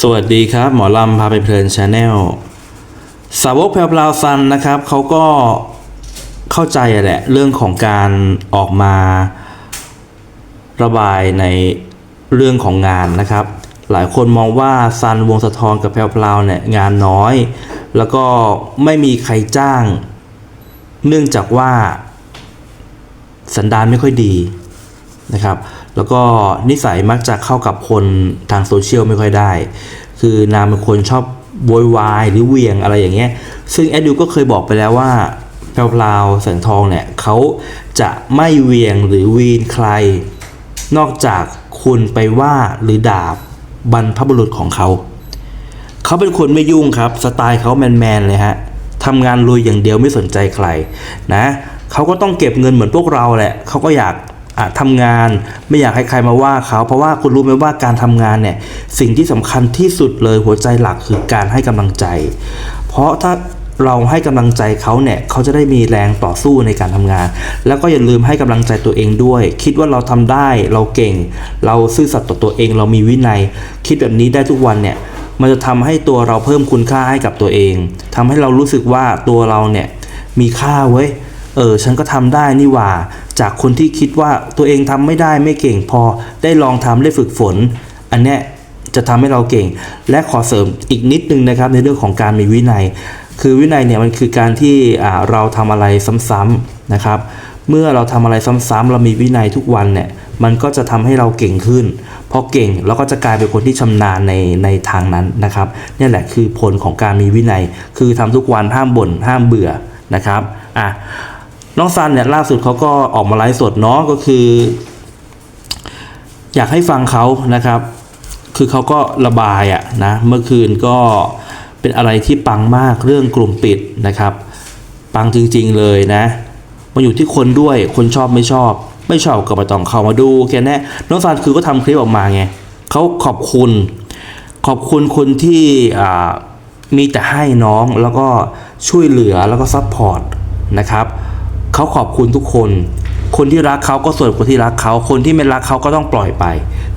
สวัสดีครับ หมอลำพาไปเพลินชาแนลสาวกแพรวพราวซันนะครับเขาก็เข้าใจแหละเรื่องของการออกมาระบายในเรื่องของงานนะครับ หลายคนมองว่าซันวงสะทอนกับแพรวพราวเนี่ยงานน้อย แล้วก็ไม่มีใครจ้าง เนื่องจากว่าสันดานไม่ค่อยดี นะครับ แล้วก็นิสัยมักจะเข้ากับคนทางโซเชียลไม่ค่อยได้ คือนางเป็นคนชอบโวยวายหรือเวียงอะไรอย่างเงี้ย ซึ่งแอดดิวก็เคยบอกไปแล้วว่าแพรวพราวแสงทองเนี่ยเขาจะไม่เวียงหรือวีนใคร นอกจากคุณไปว่าหรือด่าบรรพบุรุษของเขา เขาเป็นคนไม่ยุ่งครับ สไตล์เขาแมนๆเลยฮะทำงานลุยอย่างเดียวไม่สนใจใครนะเขาก็ต้องเก็บเงินเหมือนพวกเราแหละเขาก็อยาก ทำงานไม่อยากให้ใครมาว่าเขา เพราะว่าคุณรู้ไหมว่าการทำงานเนี่ยสิ่งที่สำคัญที่สุดเลยหัวใจหลักคือการให้กำลังใจ เพราะถ้าเราให้กำลังใจเขาเนี่ยเขาจะได้มีแรงต่อสู้ในการทำงาน แล้วก็อย่าลืมให้กำลังใจตัวเองด้วย คิดว่าเราทำได้เราเก่ง เราซื่อสัตย์ต่อตัวเอง เรามีวินัย คิดแบบนี้ได้ทุกวันเนี่ยมันจะทำให้ตัวเราเพิ่มคุณค่าให้กับตัวเองทำให้เรารู้สึกว่าตัวเราเนี่ยมีค่าเว้ย เออฉันก็ทำได้นี่หว่า จากคนที่คิดว่าตัวเองทำไม่ได้ไม่เก่งพอได้ลองทำได้ฝึกฝน อันเนี้ยจะทำให้เราเก่ง และขอเสริมอีกนิดนึงนะครับในเรื่องของการมีวินัย คือวินัยเนี่ยมันคือการที่เราทำอะไรซ้ำๆนะครับ เมื่อเราทำอะไรซ้ำๆเรามีวินัยทุกวันเนี่ยมันก็จะทำให้เราเก่งขึ้นพอเก่งเราก็จะกลายเป็นคนที่ชำนาญในในทางนั้นนะครับนี่แหละคือผลของการมีวินัย คือทำทุกวันห้ามบ่นห้ามเบื่อนะครับอะ น้องซันเนี่ยล่าสุดเขาก็ออกมาไลฟ์สดเนาะก็คือ อยากให้ฟังเขานะครับ คือเขาก็ระบายอะนะเมื่อคืนก็เป็นอะไรที่ปังมากเรื่องกลุ่มปิดนะครับ ปังจริงๆเลยนะมันอยู่ที่คนด้วยคนชอบไม่ชอบ ไม่ชอบก็ไม่ต้องเข้ามาดูแค่นั้นน้องซันคือก็ทำคลิปออกมาไงเขาขอบคุณ ขอบคุณคนที่มีแต่ให้น้องแล้วก็ช่วยเหลือแล้วก็ซัพพอร์ตนะครับ เขาขอบคุณทุกคน คนที่รักเขาก็ส่วนคนที่รักเขา คนที่ไม่รักเขาก็ต้องปล่อยไป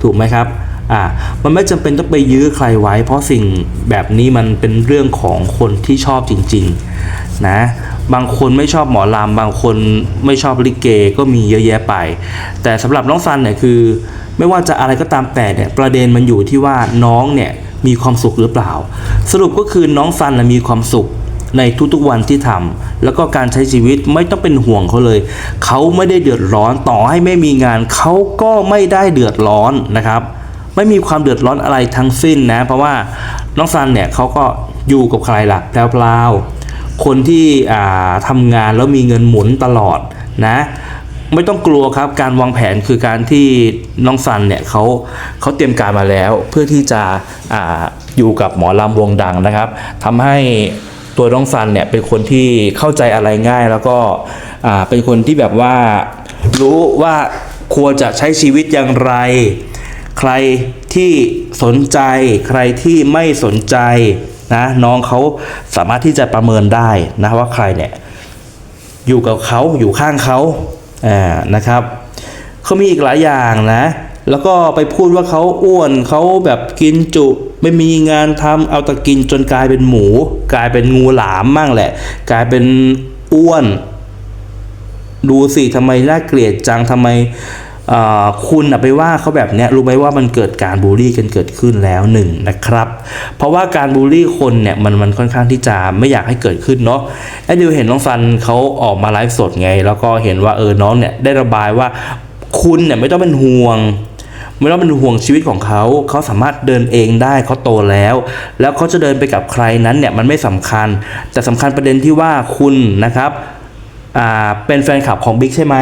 ถูกไหมครับอ่ามันไม่จำเป็นต้องไปยื้อใครไว้ เพราะสิ่งแบบนี้มันเป็นเรื่องของคนที่ชอบจริง ๆ นะ บางคนไม่ชอบหมอลำบางคนไม่ชอบลิเกก็มีเยอะแยะไป แต่สำหรับน้องซันเนี่ยคือ ไม่ว่าจะอะไรก็ตามแต่เนี่ยประเด็นมันอยู่ที่ว่าน้องเนี่ยมีความสุขหรือเปล่า สรุปก็คือน้องซันมีความสุขในทุกๆวันที่ทำ แล้วก็การใช้ชีวิตไม่ต้องเป็นห่วงเขาเลย เขาไม่ได้เดือดร้อนต่อให้ไม่มีงานเขาก็ไม่ได้เดือดร้อนนะครับ ไม่มีความเดือดร้อนอะไรทั้งสิ้นนะ เพราะว่าน้องซันเนี่ยเขาก็อยู่กับใครล่ะแพรวๆคนที่ทำงานแล้วมีเงินหมุนตลอดนะไม่ต้องกลัวครับการวางแผนคือการที่น้องซันเนี่ยเขาเขาเตรียมการมาแล้ว เพื่อที่จะออยู่กับหมอลำวงดังนะครับทำให้ ตัวน้องซันเนี่ยเป็นคนที่เข้าใจอะไรง่ายแล้วก็เป็นคนที่แบบว่ารู้ว่าควรจะใช้ชีวิตอย่างไร ใครที่สนใจ ใครที่ไม่สนใจนะน้องเขาสามารถที่จะประเมินได้นะว่าใครเนี่ยอยู่กับเขาอยู่ข้างเขาอ่านะครับเขามีอีกหลายอย่างนะ แล้วก็ไปพูดว่าเขาอ้วนเขาแบบกินจุ ไม่มีงานทำเอาต่กินจนกลายเป็นหมู กลายเป็นงูหลามมั่งแหละ กลายเป็นอ้วน ดูสิทำไมน่าเกลียดจังทำไมคุณไปว่าเขาแบบนี้รู้ไหมว่ามันเกิดการบูลลี่กันเกิดขึ้นแล้วหนึ่งนะครับ เพราะว่าการบูลลี่คนเนี่ยมันมันค่อนข้างที่จะไม่อยากให้เกิดขึ้นเนาะไอ้ดิวเห็นน้องซันเขาออกมาไลฟ์สดไง แล้วก็เห็นว่าเออน้องเนี่ยได้ระบายว่าคุณเนี่ยไม่ต้องเป็นห่วง ไม่ต้องเป็นห่วงชีวิตของเขาเขาสามารถเดินเองได้เขาโตแล้ว แล้วเขาจะเดินไปกับใครนั้นเนี่ยมันไม่สำคัญ แต่สำคัญประเด็นที่ว่าคุณนะครับเป็นแฟนคลับของบิ๊กใช่ไหม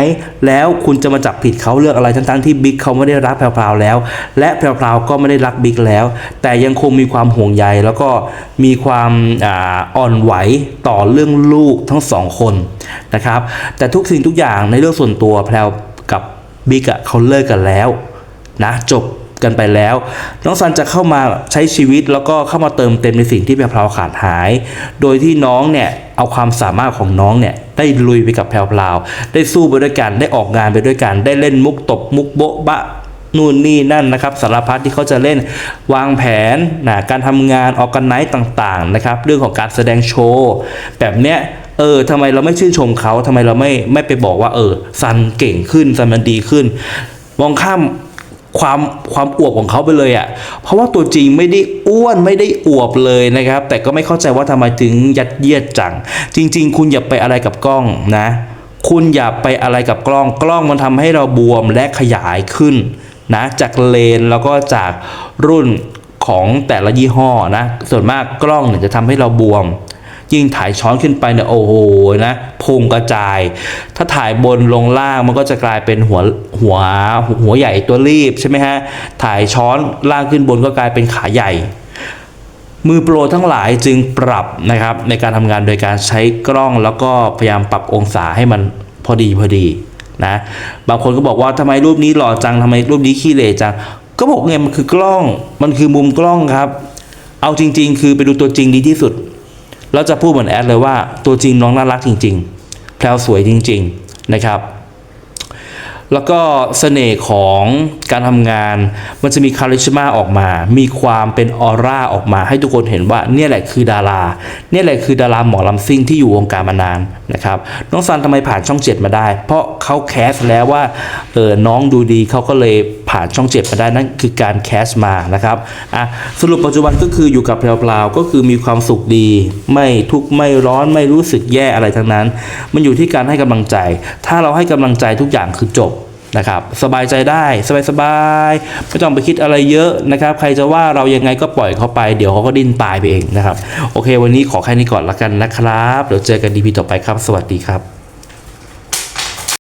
แล้วคุณจะมาจับผิดเขาเรื่องอะไรทั้งๆที่บิ๊กเขาไม่ได้รักแพรวๆแล้ว และแพรวๆก็ไม่ได้รักบิ๊กแล้ว แต่ยังคงมีความห่วงใยแล้วก็มีความอ่อนไหวต่อเรื่องลูกทั้งสองคนนะครับ แต่ทุกสิ่งทุกอย่างในเรื่องส่วนตัวแพรวกับบิ๊กเขาเลิกกันแล้ว นะจบกันไปแล้ว น้องซันจะเข้ามาใช้ชีวิตแล้วก็เข้ามาเติมเต็มในสิ่งที่แพรวขาดหาย โดยที่น้องเนี่ยเอาความสามารถของน้องเนี่ยได้ลุยไปกับแพรวได้สู้ไปด้วยกันได้ออกงานไปด้วยกัน ได้เล่นมุกตบมุกโบ๊ะบะนู่นนี่นั่นนะครับสารพัดที่เขาจะเล่นวางแผนนะการทำงานออกกันไนต์ต่างๆนะครับเรื่องของการแสดงโชว์แบบเนี้ยเออทำไมเราไม่ชื่นชมเขาทำไมเราไม่ไม่ไปบอกว่าเออซันเก่งขึ้นซันมันดีขึ้น มองข้าม ความความอวบของเขาไปเลยอะ่ะ เพราะว่าตัวจริงไม่ได้อ้วนไม่ได้อวบเลยนะครับ แต่ก็ไม่เข้าใจว่าทำไมถึงยัดเยียดจัง จริง ๆ คุณอย่าไปอะไรกับกล้องนะ คุณอย่าไปอะไรกับกล้อง กล้องมันทำให้เราบวมและขยายขึ้นนะ จากเลนแล้วก็จากรุ่นของแต่ละยี่ห้อนะ ส่วนมากกล้องเนี่ยจะทำให้เราบวม ยิ่งถ่ายช้อนขึ้นไปเนี่ยโอ้โหนะพุงกระจาย ถ้าถ่ายบนลงล่างมันก็จะกลายเป็นหัวหัวหัวใหญ่ตัวรีบใช่ไหมฮะถ่ายช้อนล่างขึ้นบนก็กลายเป็นขาใหญ่มือโปรทั้งหลายจึงปรับนะครับในการทำงานโดยการใช้กล้องแล้วก็พยายามปรับองศาให้มันพอดีพอดีนะบางคนก็บอกว่าทำไมรูปนี้หล่อจังทำไมรูปนี้ขี้เหร่จัง ก็บอกไงมันคือกล้องมันคือมุมกล้องครับ เอาจริง ๆ คือไปดูตัวจริงดีที่สุด แล้วจะพูดเหมือนแอดเลยว่าตัวจริงน้องน่ารักจริง ๆ แพลวสวยจริง ๆ นะครับ แล้วก็เสน่ห์ของการทำงาน มันจะมีคาริชมาออกมา มีความเป็นออร่าออกมา ให้ทุกคนเห็นว่าเนี่ยแหละคือดารา เนี่ยแหละคือดาราหมอลำซิ่งที่อยู่วงการมานานนะครับน้องซันทำไมผ่านช่องเจ็ดมาได้ เพราะเขาแคสแล้วว่าเออน้องดูดีเขาก็เลยผ่านช่องเจ็ดมาได้นั่นคือการแคสมานะครับอะสรุปปัจจุบันก็คืออยู่กับแพรวๆก็คือมีความสุขดี ไม่ทุกข์ไม่ร้อนไม่รู้สึกแย่อะไรทั้งนั้น มันอยู่ที่การให้กำลังใจ ถ้าเราให้กำลังใจทุกอย่างคือจบ นะครับสบายใจได้สบายสบายๆไม่ต้องไปคิดอะไรเยอะนะครับ ใครจะว่าเรายังไงก็ปล่อยเขาไป เดี๋ยวเขาก็ดิ้นตายไปเองนะครับ โอเค วันนี้ขอแค่นี้ก่อนละกันนะครับเดี๋ยวเจอกันดีพีต่อไปครับ สวัสดีครับ